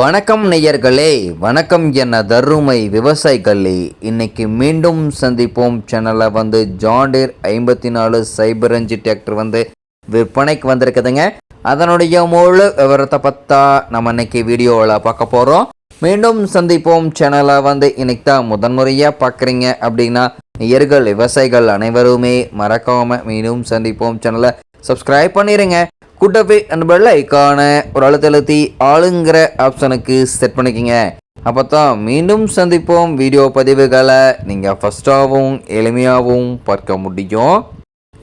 வணக்கம் நேயர்களே வணக்கம் என்ன தருமை விவசாயிகளே. இன்னைக்கு மீண்டும் சந்திப்போம். சேனலை வந்து ஜாண்டீர் ஐம்பத்தி நாலு சைபர் அஞ்சு டிராக்டர் வந்து விற்பனைக்கு வந்திருக்குதுங்க. அதனுடைய முழு விவரத்தை பார்த்தா நம்ம இன்னைக்கு வீடியோவில் பார்க்க போகிறோம் மீண்டும் சந்திப்போம். சேனலை வந்து இன்னைக்கு தான் முதன்முறையாக பார்க்குறீங்க அப்படின்னா நேயர்கள் விவசாயிகள் அனைவருமே மறக்காமல் மீண்டும் சந்திப்போம். சேனலை சப்ஸ்கிரைப் பண்ணிடுங்க கூட்டவே அந்த பெல் ஐக்கான ஒரு அழுத்தழுத்தி ஆளுங்கிற ஆப்ஷனுக்கு செட் பண்ணிக்கோங்க. அப்போ தான் மீண்டும் சந்திப்போம். வீடியோ பதிவுகளை நீங்கள் ஃபஸ்ட்டாகவும் எளிமையாகவும் பார்க்க முடியும்.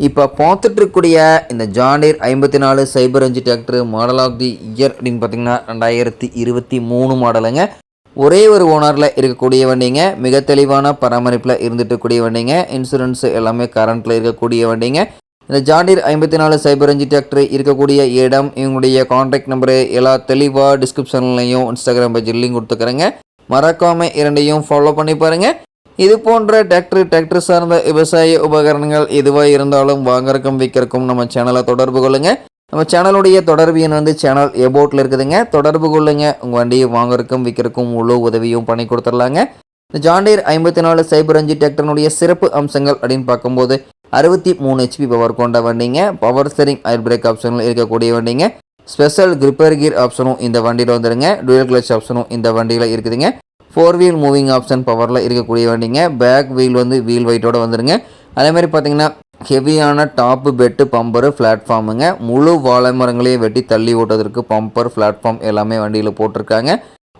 இப்போ பார்த்துட்ருக்கக்கூடிய இந்த ஜாண்டீர் ஐம்பத்தி நாலு சைபர் அஞ்சு tractor model of the year அப்படின்னு பார்த்தீங்கன்னா ரெண்டாயிரத்தி இருபத்தி மூணு மாடலுங்க ஒரே ஒரு ஓனரில் இருக்கக்கூடிய வண்டிங்க மிக தெளிவான பராமரிப்பில் இருந்துட்டு கூடிய வண்டிங்க இன்சூரன்ஸ் எல்லாமே கரண்ட்டில் இருக்கக்கூடிய வண்டிங்க இந்த ஜாண்டீர் ஐம்பத்தி நாலு சைபர் அஞ்சு டிராக்டர் இருக்கக்கூடிய இடம் இவங்களுடைய காண்டாக்ட் நம்பரு எல்லா தெளிவாக டிஸ்கிரிப்ஷன்லையும் இன்ஸ்டாகிராம் பேஜில் லிங்க் கொடுத்துக்கிறேங்க. மறக்காமல் இரண்டையும் ஃபாலோ பண்ணி பாருங்கள் இது போன்ற டிராக்டர் டிராக்டர் சார்ந்த விவசாய உபகரணங்கள் எதுவாக இருந்தாலும் வாங்கறக்கும் விற்கிறக்கும் நம்ம சேனலை தொடர்பு கொள்ளுங்கள் நம்ம சேனலுடைய தொடர்பு எண் வந்து சேனல் எபோட்டில் இருக்குதுங்க. தொடர்பு கொள்ளுங்க. உங்கள் வண்டியை வாங்கறக்கும் விற்கிறக்கும் முழு உதவியும் பண்ணி கொடுத்துடலாங்க. இந்த ஜாண்டீர் ஐம்பத்தி நாலு சைபர் அஞ்சு டிராக்டர்னுடைய சிறப்பு அம்சங்கள் அப்படின்னு பார்க்கும்போது அறுபத்தி மூணு ஹெச்பி பவர் கொண்ட வண்டிங்க. பவர் ஸ்டரிங் ஏர் பிரேக் ஆப்ஷனில் இருக்கக்கூடிய வண்டிங்க. ஸ்பெஷல் கிரிப்பர் கீர் ஆப்ஷனும் இந்த வண்டியில் வந்துடுங்க டூயல் கிளச் ஆப்ஷனும் இந்த வண்டியில் இருக்குதுங்க. ஃபோர் வீல் மூவிங் ஆப்ஷன் பவரில் இருக்கக்கூடிய வண்டிங்க. பேக் வீல் வந்து வீல் வெயிட்டோடு வந்துடுங்க அதே மாதிரி பார்த்தீங்கன்னா ஹெவியான டாப்பு பெட்டு பம்பரு பிளாட்ஃபார்முங்க முழு வாழை மரங்களையும் வெட்டி தள்ளி ஓட்டுவதற்கு பம்பர் பிளாட்ஃபார்ம் எல்லாமே வண்டியில் போட்டிருக்காங்க.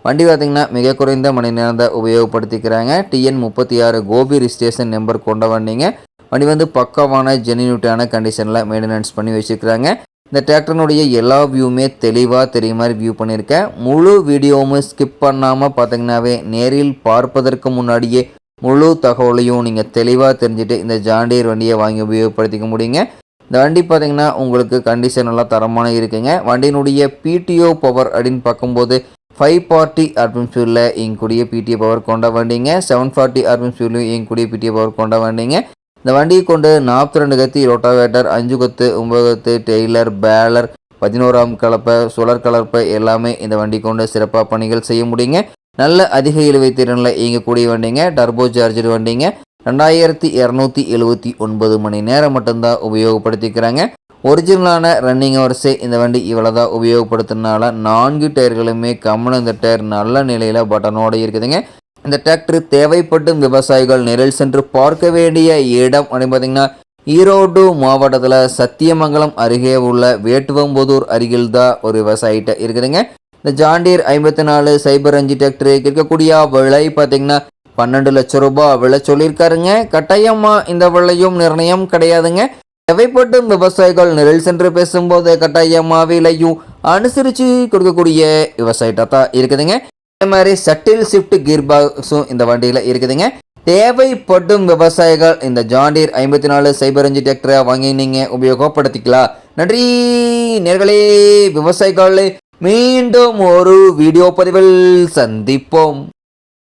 வண்டி பார்த்திங்கன்னா மிக குறைந்த மணி நேரத்தை உபயோகப்படுத்திக்கிறாங்க. டிஎன் முப்பத்தி ஆறு கோபி ரிஜிஸ்ட்ரேஷன் நம்பர் கொண்ட வண்டிங்க. வண்டி வந்து பக்கவான ஜெனியூட்டான கண்டிஷனில் மெயின்டெனன்ஸ் பண்ணி வச்சுருக்கிறாங்க. இந்த டிராக்டர்னுடைய எல்லா வியூவுமே தெளிவாக தெரிய மாதிரி வியூ பண்ணியிருக்கேன். முழு வீடியோவும் ஸ்கிப் பண்ணாமல் பார்த்தீங்கன்னாவே நேரில் பார்ப்பதற்கு முன்னாடியே முழு தகவலையும் நீங்கள் தெளிவாக தெரிஞ்சுட்டு இந்த ஜாண்டியர் வண்டியை வாங்கி உபயோகப்படுத்திக்க முடியுங்க. இந்த வண்டி பார்த்தீங்கன்னா உங்களுக்கு கண்டிஷன் எல்லாம் தரமான இருக்குங்க. வண்டியினுடைய பிடிஓ பவர் அப்படின்னு பார்க்கும்போது ஃபைவ் ஃபார்ட்டி ஆர்பிஎம் ஸ்பீடில் இயங்கக்கூடிய பிடிஓ பவர் கொண்ட வண்டிங்க. செவன் ஃபார்ட்டி ஆர்பிஎம் ஸ்பீட்லையும் இயங்கக்கூடிய பிடிஓ பவர் கொண்ட வண்டிங்க. இந்த வண்டியை கொண்டு நாற்பத்தி ரெண்டு கத்தி ரோட்டாவேட்டர் அஞ்சு கொத்து ஒம்பது கொத்து டெய்லர் பேலர் பதினோராம் கலப்பை சுழற் கலப்பை எல்லாமே இந்த வண்டி கொண்டு சிறப்பாக பணிகள் செய்ய முடியுங்க. நல்ல அதிக இழுவை திறனில் இயங்கக்கூடிய வண்டிங்க. டர்போ சார்ஜர் வண்டிங்க. ரெண்டாயிரத்தி இரநூத்தி எழுபத்தி ஒன்பது மணி நேரம் மட்டும்தான் உபயோகப்படுத்திக்கிறாங்க. ஒரிஜினலான ரன்னிங் வரிசை இந்த வண்டி இவ்வளோ தான் உபயோகப்படுத்தினால நான்கு டயர்களுமே கம்மன் இந்த டயர் நல்ல நிலையில் பட்டனோடு இருக்குதுங்க. இந்த டிராக்டர் தேவைப்படும் விவசாயிகள் நிழல் சென்று பார்க்க வேண்டிய இடம் அப்படின்னு பார்த்தீங்கன்னா ஈரோடு மாவட்டத்தில் சத்தியமங்கலம் அருகே உள்ள வேட்டுவம்புதூர் அருகில் தான் ஒரு விவசாயிட்ட இருக்குதுங்க. இந்த ஜாண்டீர் ஐம்பத்தி நாலு சைபர் அஞ்சு டிராக்டர் இருக்கக்கூடிய விலை பார்த்தீங்கன்னா பன்னெண்டு லட்சம் ரூபாய் விலை சொல்லியிருக்காருங்க. கட்டாயமாக இந்த விலையும் நிர்ணயம் கிடையாதுங்க. தேவைப்படும் விவசாயிகள் நிழல் சென்று பேசும்போது கட்டாயமாக விலையும் அனுசரித்து கொடுக்கக்கூடிய விவசாயிட்டா தான் இருக்குதுங்க. அதே மாதிரி சட்டில் ஷிஃப்ட் கீர் பாக்ஸும் இந்த வண்டியில் இருக்குதுங்க. தேவைப்படும் விவசாயிகள் இந்த ஜாண்டீர் ஐம்பத்தி நாலு சைபர் அஞ்சு டிராக்டரை வாங்கி நீங்கள் உபயோகப்படுத்திக்கலாம். நன்றி நேர்களே விவசாயிகள் மீண்டும் ஒரு வீடியோ பதிவில் சந்திப்போம்.